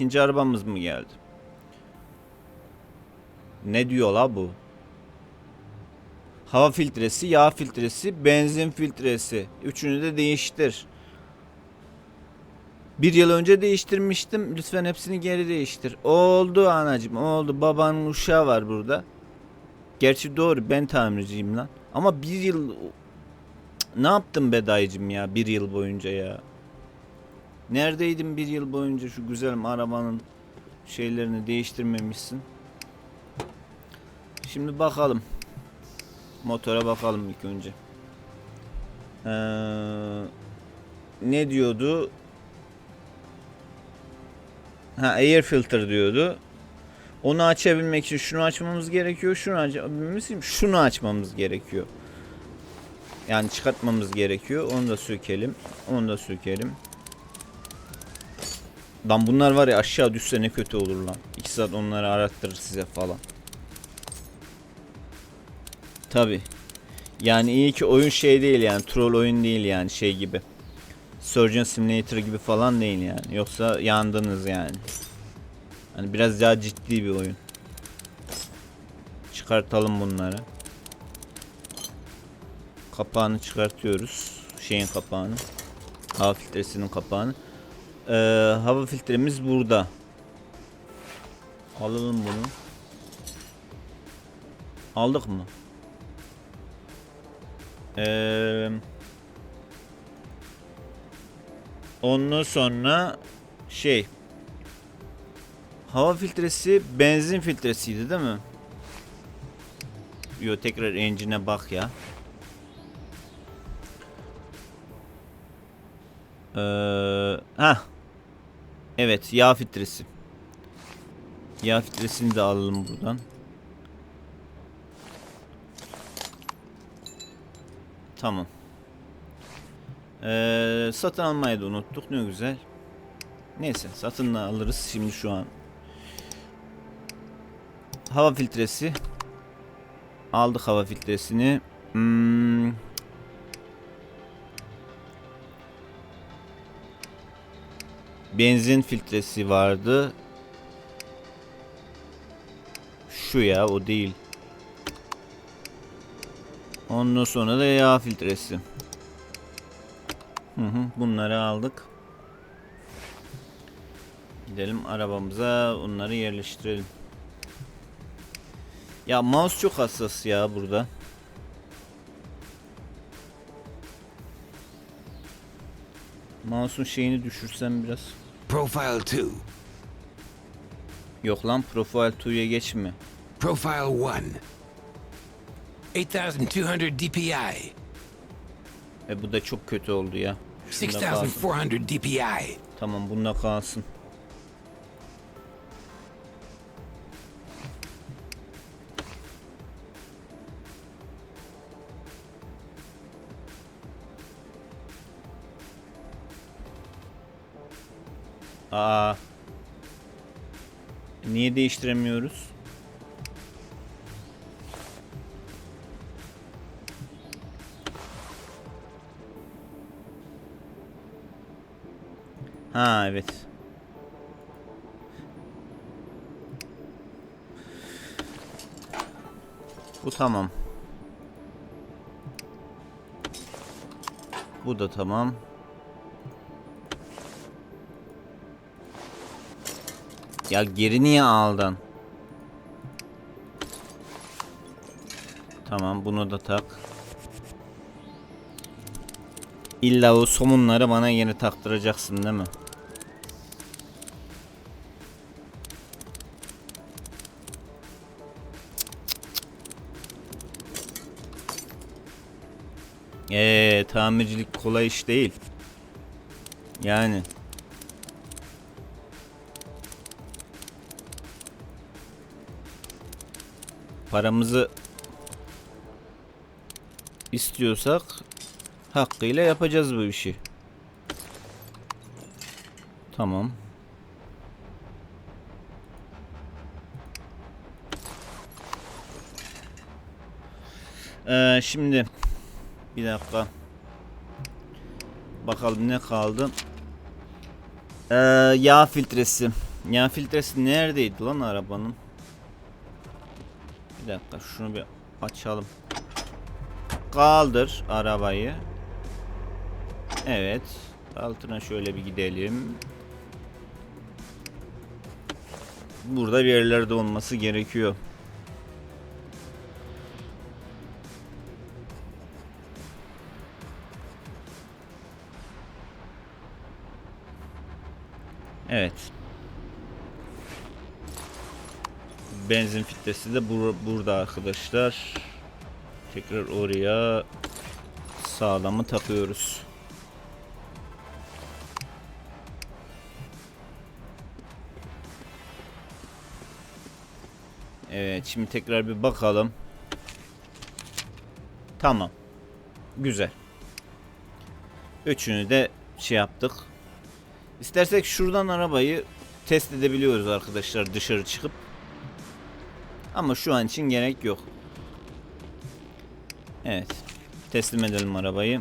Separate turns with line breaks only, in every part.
İkinci arabamız mı geldi? Ne diyor la bu? Hava filtresi, yağ filtresi, benzin filtresi. Üçünü de değiştir. Bir yıl önce değiştirmiştim. Lütfen hepsini geri değiştir. Oldu anacım oldu. Babanın uşağı var burada. Gerçi doğru ben tamirciyim lan. Ama bir yıl... Ne yaptım be dayıcım ya bir yıl boyunca ya. Neredeydin bir yıl boyunca şu güzel arabanın şeylerini değiştirmemişsin. Şimdi bakalım. Motora bakalım ilk önce. Ee, ne diyordu? Ha air filter diyordu. Onu açabilmek için şunu açmamız gerekiyor. Şunu açabilmemiz için şunu açmamız gerekiyor. Yani çıkartmamız gerekiyor. Onu da sökelim. Onu da sökelim. Lan bunlar var ya aşağı düşse ne kötü olur lan. 2 saat onları arattırır size falan. Tabi. Yani iyi ki oyun şey değil yani troll oyun değil yani şey gibi. Surgeon Simulator gibi falan değil yani. Yoksa yandınız yani. Hani biraz daha ciddi bir oyun. Çıkartalım bunları. Kapağını çıkartıyoruz. Şeyin kapağını. Hava filtresinin kapağını. Ee, hava filtremiz burada. Alalım bunu. Aldık mı? Ee, ondan sonra şey hava filtresi benzin filtresiydi değil mi? Yo tekrar engine'e bak ya. Ee, ha. Evet yağ filtresi. Yağ filtresini de alalım buradan. Tamam. Ee, satın almayı da unuttuk. Ne güzel. Neyse satın alırız şimdi şu an. Hava filtresi. Aldık hava filtresini. Hmm. Benzin filtresi vardı. Şu ya o değil. Ondan sonra da yağ filtresi. Hı hı, bunları aldık. Gidelim arabamıza onları yerleştirelim. Ya mouse çok hassas ya burada. Mouse'un şeyini düşürsem biraz.
Profile 2.
Yok lan Profile 2'ya geçme.
Profile 1. 8200 DPI.
E bu da çok kötü oldu ya. Şunda kalsın.
6400 DPI.
Tamam bunda kalsın. Aa. Niye değiştiremiyoruz? Ha evet. Bu tamam. Bu da tamam. Ya geri niye aldın? Tamam bunu da tak. İlla o somunları bana yeni taktıracaksın değil mi? Eee tamircilik kolay iş değil. Yani. Paramızı istiyorsak hakkıyla yapacağız bu işi. Tamam. Ee, şimdi bir dakika. Bakalım ne kaldı. Ee, yağ filtresi. Yağ filtresi neredeydi lan arabanın? Bir dakika şunu bir açalım. Kaldır arabayı. Evet. Altına şöyle bir gidelim. Burada bir yerlerde olması gerekiyor. Evet. Benzin filtresi de bur- burada arkadaşlar. Tekrar oraya sağlamı takıyoruz. Evet şimdi tekrar bir bakalım. Tamam. Güzel. Üçünü de şey yaptık. İstersek şuradan arabayı test edebiliyoruz arkadaşlar dışarı çıkıp. Ama şu an için gerek yok. Evet. Teslim edelim arabayı.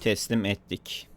Teslim ettik.